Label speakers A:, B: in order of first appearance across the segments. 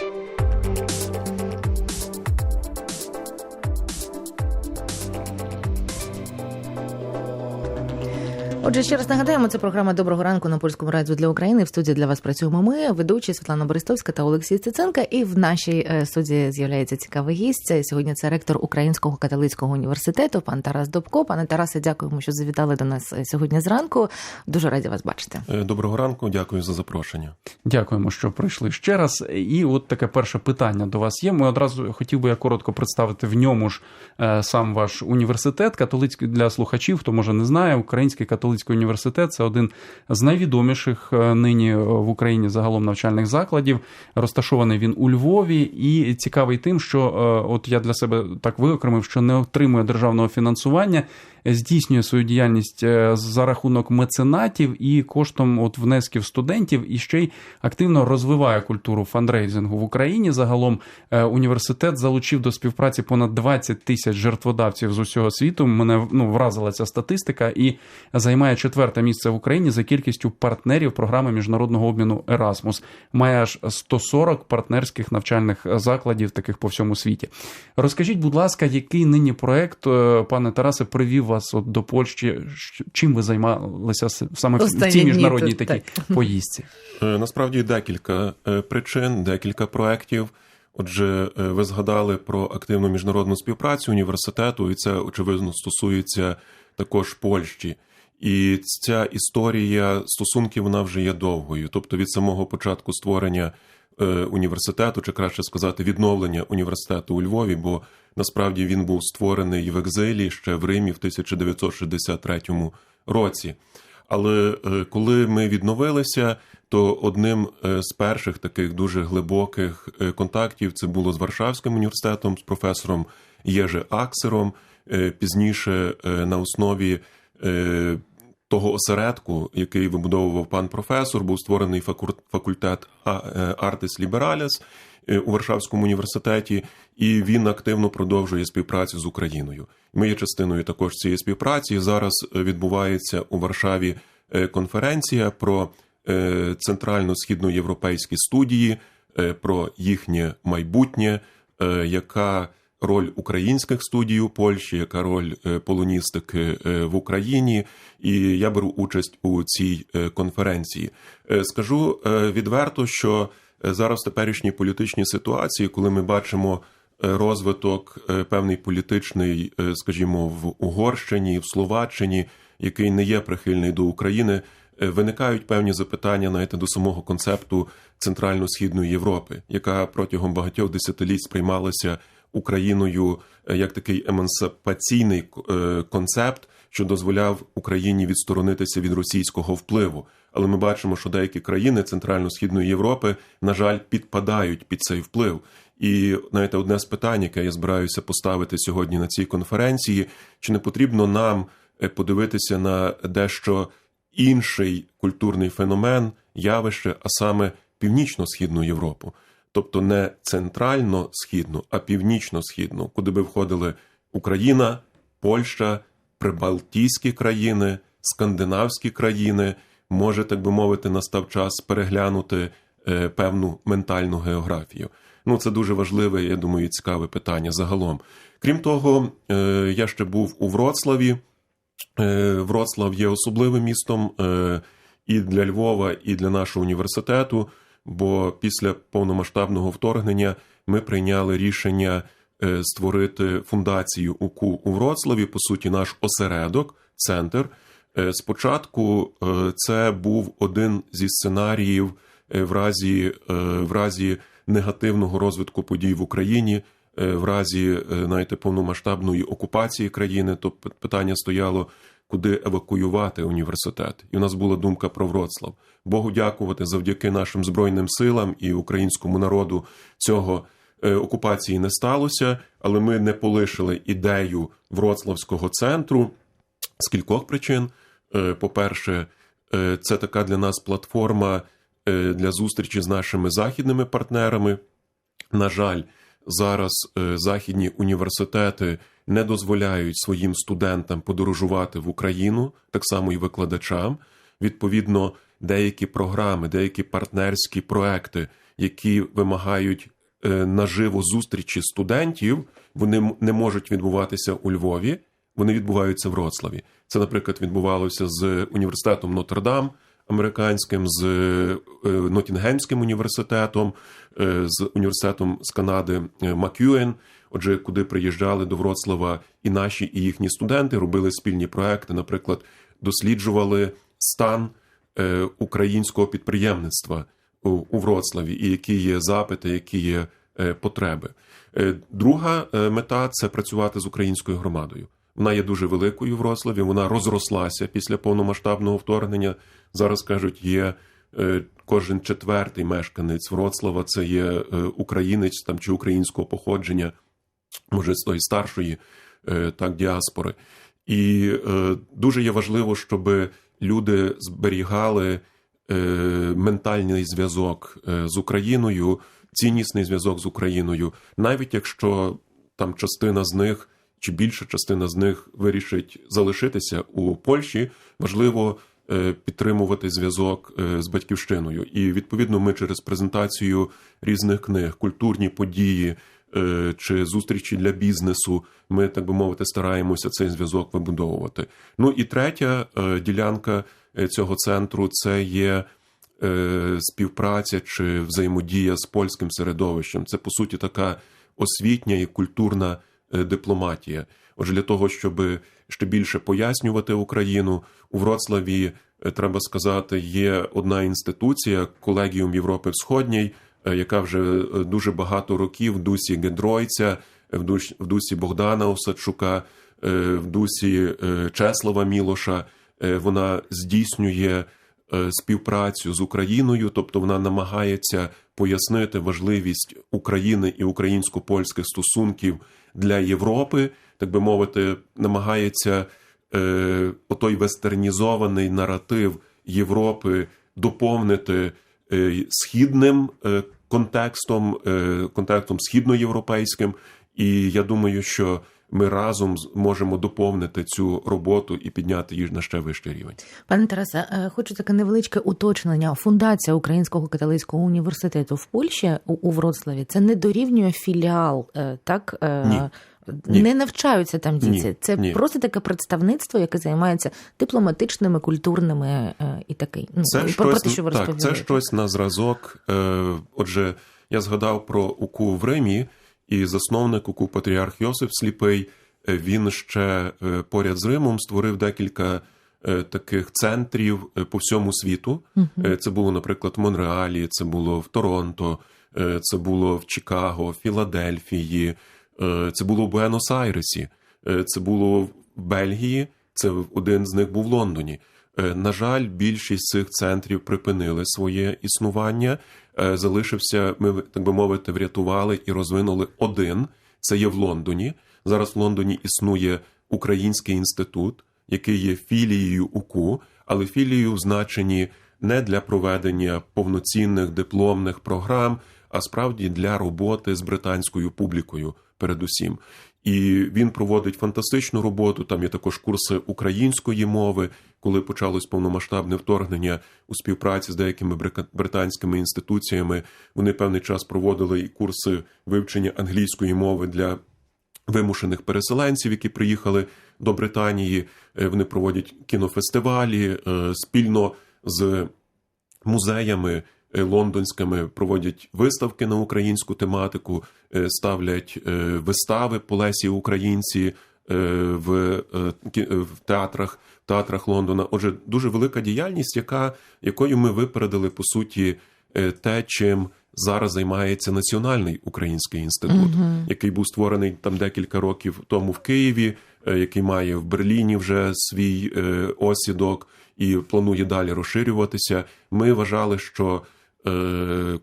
A: you Отже, ще раз нагадаємо, це програма Доброго ранку на польському радіо для України. В студії для вас працюємо ми, ведучі Світлана Борисовська та Олексій Циценка. І в нашій е, студії з'являється цікавий гість. Сьогодні це ректор Українського католицького університету, пан Тарас Добко. Пане Тарасе, дякуємо, що завітали до нас е, сьогодні зранку. Дуже раді вас бачити.
B: Е, Доброго ранку, дякую за запрошення.
C: Дякуємо, що прийшли ще раз. І от таке перше питання до вас є. Ми одразу хотів би я коротко представити в ньому ж сам ваш університет, католицький для слухачів, хто може не знає, Український католицький університет це один з найвідоміших е, нині в Україні загалом навчальних закладів. Розташований він у Львові, і цікавий тим, що е, от я для себе так виокремив, що не отримує державного фінансування. Здійснює свою діяльність е, за рахунок меценатів і коштом от внесків студентів, і ще й активно розвиває культуру фандрейзингу в Україні. Загалом е, університет залучив до співпраці понад 20 тисяч жертводавців з усього світу. Мене ну вразила ця статистика і займає четверте місце в Україні за кількістю партнерів програми міжнародного обміну Erasmus. Має аж 140 партнерських навчальних закладів, таких по всьому світі. Розкажіть, будь ласка, який нині проект, е, пане Тарасе, привів вас от до Польщі? Чим ви займалися саме в- в цій міжнародній
A: тут,
C: такій
A: так.
C: поїздці?
B: Е, Насправді декілька е, причин, декілька проєктів. Отже, е, ви згадали про активну міжнародну співпрацю університету, і це очевидно стосується також Польщі. І ця історія стосунків вона вже є довгою. Тобто від самого початку створення університету, чи краще сказати, відновлення університету у Львові, бо насправді він був створений в екзилі ще в Римі в 1963 році. Але е, коли ми відновилися, то одним е, з перших таких дуже глибоких е, контактів це було з Варшавським університетом, з професором Єже Аксером. Е, Пізніше е, на основі е, того осередку, який вибудовував пан професор, був створений факультет Артис Лібераліс у Варшавському університеті, і він активно продовжує співпрацю з Україною. Ми є частиною також цієї співпраці. Зараз е, відбувається у Варшаві е, конференція про е, центрально-східноєвропейські студії, е, про їхнє майбутнє, е, яка роль українських студій у Польщі, яка роль е, полоністики е, в Україні, і я беру участь у цій е, конференції. Е, Скажу е, відверто, що е, зараз в теперішній політичній ситуації, коли ми бачимо е, розвиток е, певний політичний, е, скажімо, в Угорщині, в Словаччині, який не є прихильний до України, е, виникають певні запитання навіть до самого концепту Центрально-східної Європи, яка протягом багатьох десятиліть сприймалася Україною е, як такий емансипаційний е, концепт, що дозволяв Україні відсторонитися від російського впливу. Але ми бачимо, що деякі країни Центрально-східної Європи, на жаль, підпадають під цей вплив. І навіть одне з питань, яке я збираюся поставити сьогодні на цій конференції: чи не потрібно нам е, подивитися на дещо інший культурний феномен, явище, а саме північно-східну Європу, тобто не центрально-східну, а північно-східну, куди би входили Україна, Польща, Прибалтійські країни, скандинавські країни. Може, так би мовити, настав час переглянути е, певну ментальну географію. Ну, це дуже важливе, я думаю, цікаве питання загалом. Крім того, е, я ще був у Вроцлаві. Е, Вроцлав є особливим містом і для Львова, і для нашого університету. Бо після повномасштабного вторгнення ми прийняли рішення е, створити фундацію УКУ у Вроцлаві, по суті, наш осередок, центр. Е, Спочатку е, це був один зі сценаріїв в разі, в разі негативного розвитку подій в Україні, в разі знаєте, повномасштабної окупації країни. То питання стояло, куди евакуювати університет. І у нас була думка про Вроцлав. Богу дякувати завдяки нашим збройним силам і українському народу цього е, окупації не сталося, але ми не полишили ідею Вроцлавського центру з кількох причин. Е, По-перше, е, це така для нас платформа для зустрічі з нашими західними партнерами. На жаль, зараз західні університети не дозволяють своїм студентам подорожувати в Україну, так само і викладачам. Відповідно, деякі програми, деякі партнерські проекти, які вимагають е, наживо зустрічі студентів, вони не можуть відбуватися у Львові, вони відбуваються в Вроцлаві. Це, наприклад, відбувалося з університетом Нотр-Дам американським, з е, Нотінгемським університетом, е, з університетом з Канади Макюен. Отже, куди приїжджали до Вроцлава і наші, і їхні студенти робили спільні проекти, наприклад, досліджували стан е, українського підприємництва у, Вроцлаві, і які є запити, які є е, потреби. Е, Друга мета це працювати з українською громадою. Вона є дуже великою в Вроцлаві, вона розрослася після повномасштабного вторгнення. Зараз кажуть, є кожен четвертий мешканець Вроцлава, це є українець там чи українського походження, може з тої старшої е, так діаспори. І е, дуже є важливо, щоб люди зберігали е, ментальний зв'язок з Україною, ціннісний зв'язок з Україною, навіть якщо там частина з них чи більша частина з них вирішить залишитися у Польщі, важливо підтримувати зв'язок з батьківщиною. І відповідно, ми через презентацію різних книг, культурні події чи зустрічі для бізнесу, ми так би мовити, стараємося цей зв'язок вибудовувати. Ну і третя е, ділянка е, цього центру це є е, співпраця чи взаємодія з польським середовищем. Це по суті така освітня і культурна е, дипломатія. Отже, для того, щоб ще більше пояснювати Україну у Вроцлаві, е, треба сказати, є одна інституція Колегіум Європи Всходній, е, яка вже е, дуже багато років в дусі Гедройця, в дусі Богдана Осадчука, е, в дусі е, Чеслава Мілоша. Е, Вона здійснює е, співпрацю з Україною, тобто вона намагається пояснити важливість України і українсько-польських стосунків для Європи, так би мовити, намагається е, отой вестернізований наратив Європи доповнити е, східним е, контекстом, е, контекстом східноєвропейським. І я думаю, що ми разом можемо доповнити цю роботу і підняти її на ще вищий рівень.
A: Пане Тарасе, е, хочу таке невеличке уточнення. Фундація Українського католицького університету в Польщі у, Вроцлаві це не дорівнює філіал, е, так?
B: Ні. Ні.
A: Не навчаються там діти.
B: Ні.
A: Це
B: Ні.
A: просто таке представництво, яке займається дипломатичними, культурними е, і таке. Ну,
B: Це
A: про,
B: щось,
A: про те, що ви
B: так, це щось на зразок. Е, отже, я згадав про УКУ в Римі, і засновник УКУ Патріарх Йосип Сліпий. е, Він ще е, поряд з Римом створив декілька е, таких центрів е, по всьому світу. Е, Це було, наприклад, в Монреалі, це було в Торонто, е, це було в Чикаго, Філадельфії, е, це було в Буенос-Айресі, е, це було в Бельгії. Це один з них був в Лондоні. Е, На жаль, більшість цих центрів припинили своє існування. Е, Залишився, ми так би мовити, врятували і розвинули один. Це є в Лондоні. Зараз в Лондоні існує Український інститут, який є філією УКУ, але філією в значенні не для проведення повноцінних дипломних програм, а справді для роботи з британською публікою, передусім. І він проводить фантастичну роботу. Там є також курси української мови. Коли почалось повномасштабне вторгнення у співпраці з деякими британськими інституціями, вони певний час проводили і курси вивчення англійської мови для вимушених переселенців, які приїхали до Британії. Е, Вони проводять кінофестивалі е, спільно з музеями лондонськими проводять виставки на українську тематику, е, ставлять е, вистави по Лесі Українці е, в, е, е, в театрах, театрах Лондона. Отже, дуже велика діяльність, яка, якою ми випередили по суті е, те, чим зараз займається Національний український інститут, який був створений там декілька років тому в Києві, е, який має в Берліні вже свій е, осідок і планує далі розширюватися. Ми вважали, що е,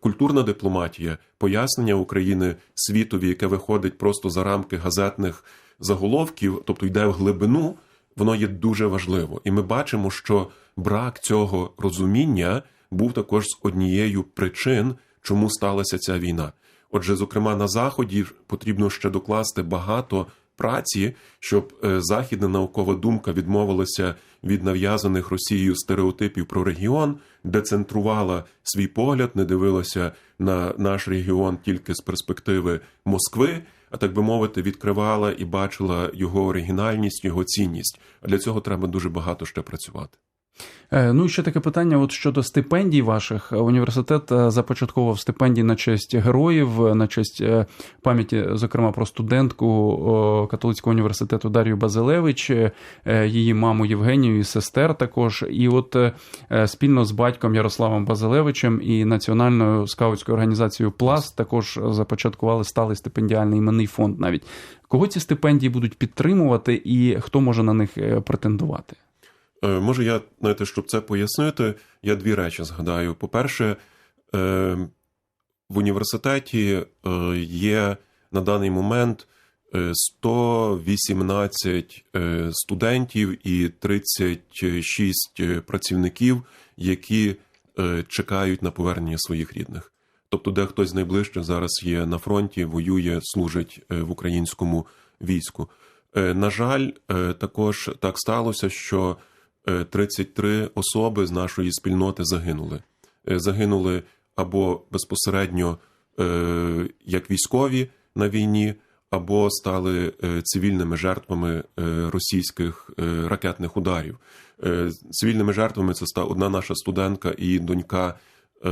B: культурна дипломатія, пояснення України світові, яке виходить просто за рамки газетних заголовків, тобто йде в глибину, воно є дуже важливо. І ми бачимо, що брак цього розуміння був також з однією причин, чому сталася ця війна. Отже, зокрема, на заході потрібно ще докласти багато праці, щоб е, західна наукова думка відмовилася від нав'язаних Росією стереотипів про регіон, децентрувала свій погляд, не дивилася на наш регіон тільки з перспективи Москви, а так би мовити, відкривала і бачила його оригінальність, його цінність. А для цього треба дуже багато ще працювати.
C: Е, Ну і ще таке питання: от щодо стипендій ваших. Університет е, започатковував стипендії на честь героїв, на честь е, пам'яті, зокрема, про студентку католицького університету Дар'ю Базилевич, її маму Євгенію і сестер також. І от спільно з батьком Ярославом Базилевичем і національною скаутською організацією Пласт також започаткували сталий стипендіальний іменний фонд. Навіть кого ці стипендії будуть підтримувати, і хто може на них претендувати?
B: Е, Може, я знаєте, щоб це пояснити, я дві речі згадаю. По-перше, е, в університеті е, є на даний момент е, 118 е, студентів і 36 е, працівників, які чекають на повернення своїх рідних. Тобто, де хтось з найближчих зараз є на фронті, воює, служить в українському війську. На жаль, також так сталося, що 33 особи з нашої спільноти загинули. Е, Загинули або безпосередньо е, як військові на війні, або стали е, цивільними жертвами е, російських е, ракетних ударів. Е, Цивільними жертвами це стала одна наша студентка і донька, е,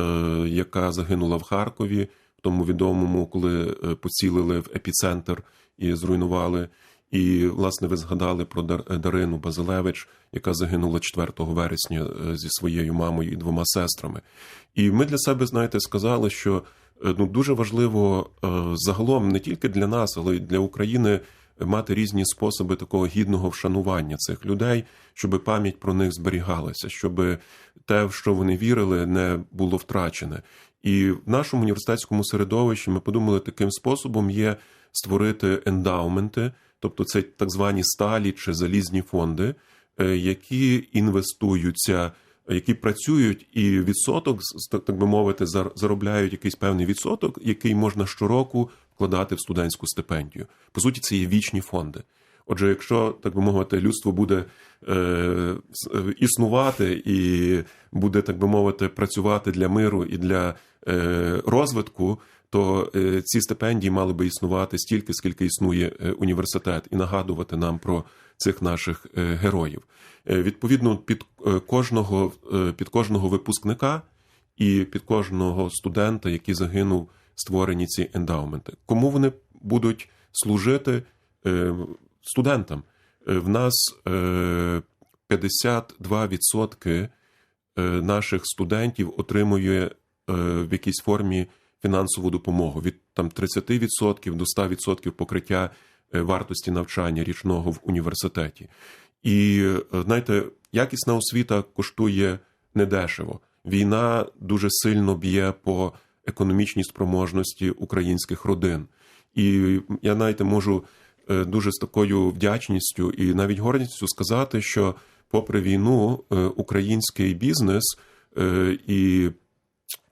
B: яка загинула в Харкові, в тому відомому, коли е, поцілили в епіцентр і зруйнували. І, власне, ви згадали про Дар- Дарину Базилевич, яка загинула 4 вересня е, зі своєю мамою і двома сестрами. І ми для себе, знаєте, сказали, що е, ну дуже важливо е, загалом не тільки для нас, але й для України мати різні способи такого гідного вшанування цих людей, щоб пам'ять про них зберігалася, щоб те, в що вони вірили, не було втрачене. І в нашому університетському середовищі ми подумали, таким способом є створити ендаументи, тобто це так звані сталі чи залізні фонди, е, які інвестуються, які працюють, і відсоток, так би мовити, зар- заробляють якийсь певний відсоток, який можна щороку вкладати в студентську стипендію. По суті, це є вічні фонди. Отже, якщо так би мовити, людство буде е, е, існувати і буде, так би мовити, працювати для миру і для е, розвитку, то е, ці стипендії мали би існувати стільки, скільки існує е, університет, і нагадувати нам про цих наших е, героїв. Відповідно, під кожного під кожного випускника і під кожного студента, який загинув, створені ці ендаументи. Кому вони будуть служити студентам? В нас е, 52% е, наших студентів отримує в якійсь формі фінансову допомогу від там 30% до 100% покриття е, вартості навчання річного в університеті. І е, знаєте, якісна освіта коштує недешево. Війна дуже сильно б'є по економічній спроможності українських родин. І я знаєте, можу е, дуже з такою вдячністю і навіть гордістю сказати, що попри війну український бізнес і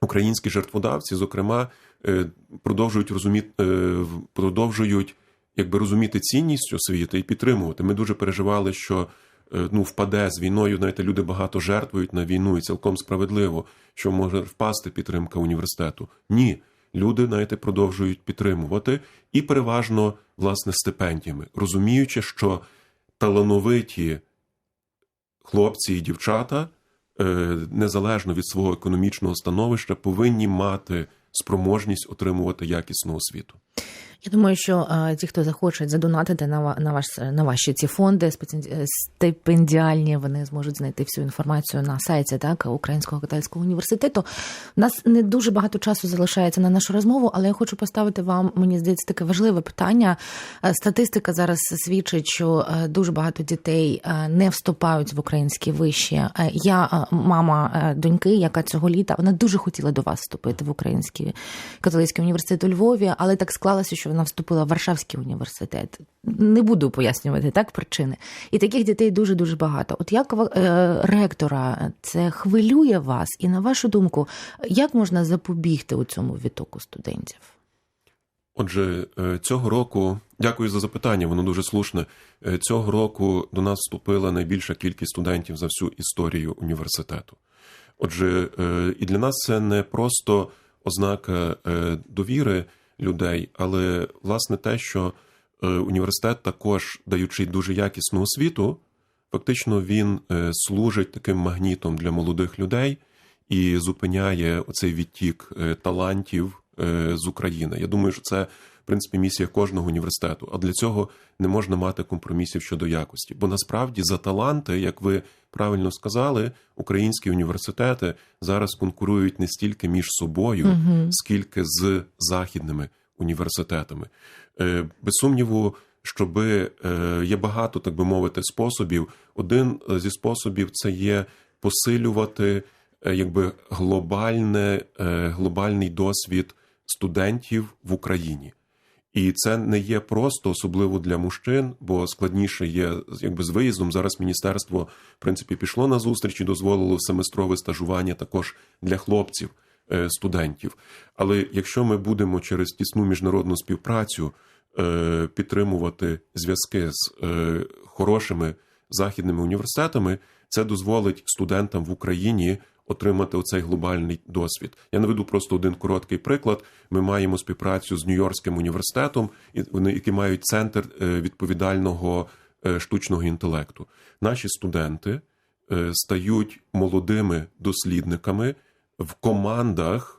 B: українські жертводавці, зокрема, е, продовжують розуміти, е, продовжують якби розуміти цінність освіти і підтримувати. Ми дуже переживали, що е, ну впаде з війною. Знаєте, люди багато жертвують на війну, і цілком справедливо, що може впасти підтримка університету. Ні. Люди, знаєте, продовжують підтримувати і переважно власне стипендіями, розуміючи, що талановиті хлопці і дівчата, незалежно від свого економічного становища, повинні мати спроможність отримувати якісну освіту.
A: Я думаю, що ті, хто захочуть задонатити на на ваш на ваші ці фонди е, стипендіальні, вони зможуть знайти всю інформацію на сайті так Українського католицького університету. У нас не дуже багато часу залишається на нашу розмову, але я хочу поставити вам, мені здається, таке важливе питання. Е, Статистика зараз свідчить, що е, дуже багато дітей е, не вступають в українські виші. Я мама доньки, яка цього літа вона дуже хотіла до вас вступити в український католицький університет у Львові, але так склалося, що вона вступила в Варшавський університет. Не буду пояснювати так причини. І таких дітей дуже дуже багато. От як е, ректора це хвилює вас, і на вашу думку, як можна запобігти у цьому відтоку студентів?
B: Отже, е, цього року, дякую за запитання, воно дуже слушне. Е, Цього року до нас вступила найбільша кількість студентів за всю історію університету. Отже, і для нас це не просто ознака довіри людей, але власне те, що е, університет також, даючи дуже якісну освіту, фактично він е, служить таким магнітом для молодих людей і зупиняє оцей відтік е, талантів з України. Я думаю, що це принципі місія кожного університету. А для цього не можна мати компромісів щодо якості. Бо насправді за таланти, як ви правильно сказали, українські університети зараз конкурують не стільки між собою, скільки з західними університетами. Е, Без сумніву, щоби е, є багато, так би мовити, способів. Один е, зі способів це є посилювати якби глобальне, глобальний досвід студентів в Україні. І це не є просто особливо для мужчин, бо складніше є якби з виїздом. Зараз міністерство в принципі пішло на зустріч і дозволило семестрове стажування також для хлопців, е, студентів. Але якщо ми будемо через тісну міжнародну співпрацю е, підтримувати зв'язки з е, хорошими західними університетами, це дозволить студентам в Україні отримати оцей глобальний досвід. Я наведу просто один короткий приклад. Ми маємо співпрацю з Нью-Йоркським університетом, вони які мають центр е, відповідального е, штучного інтелекту. Наші студенти е, стають молодими дослідниками в командах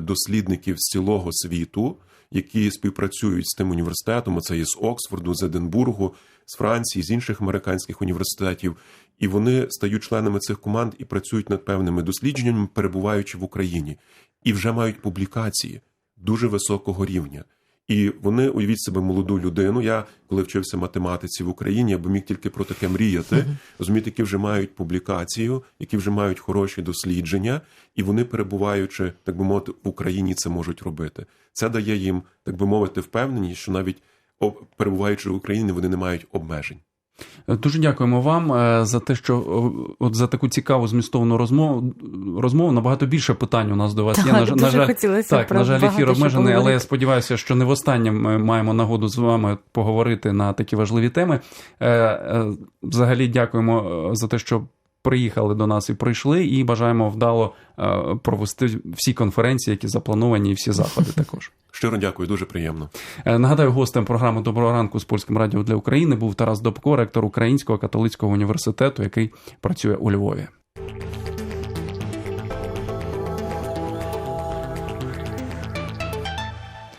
B: дослідників з цілого світу, які співпрацюють з тим університетом. Це є з Оксфорду, з Единбургу, з Франції, з інших американських університетів. І вони стають членами цих команд і працюють над певними дослідженнями, перебуваючи в Україні, і вже мають публікації дуже високого рівня. І вони уявіть себе молоду людину. Я коли вчився математиці в Україні, я би міг тільки про таке мріяти. Розумієте, які вже мають публікацію, які вже мають хороші дослідження, і вони, перебуваючи, так би мовити, в Україні, це можуть робити. Це дає їм, так би мовити, впевненість, що навіть перебуваючи в Україні, вони не мають обмежень.
C: Дуже дякуємо вам е, за те, що е, от за таку цікаву змістовну розмову. розмову. Набагато більше питань у нас до вас
A: Так,
C: є. На,
A: дуже
C: на жаль,
A: хотілося
C: так, на жаль, ефір обмежений, але я сподіваюся, що не востаннє ми маємо нагоду з вами поговорити на такі важливі теми. Е, е, Взагалі, дякуємо е, за те, що приїхали до нас і прийшли, і бажаємо вдало е, провести всі конференції, які заплановані, і всі заходи також.
B: Щиро дякую, дуже приємно.
C: Е, Нагадаю, гостем програми Доброго ранку з польським радіо для України був Тарас Добко, ректор Українського католицького університету, який працює у Львові.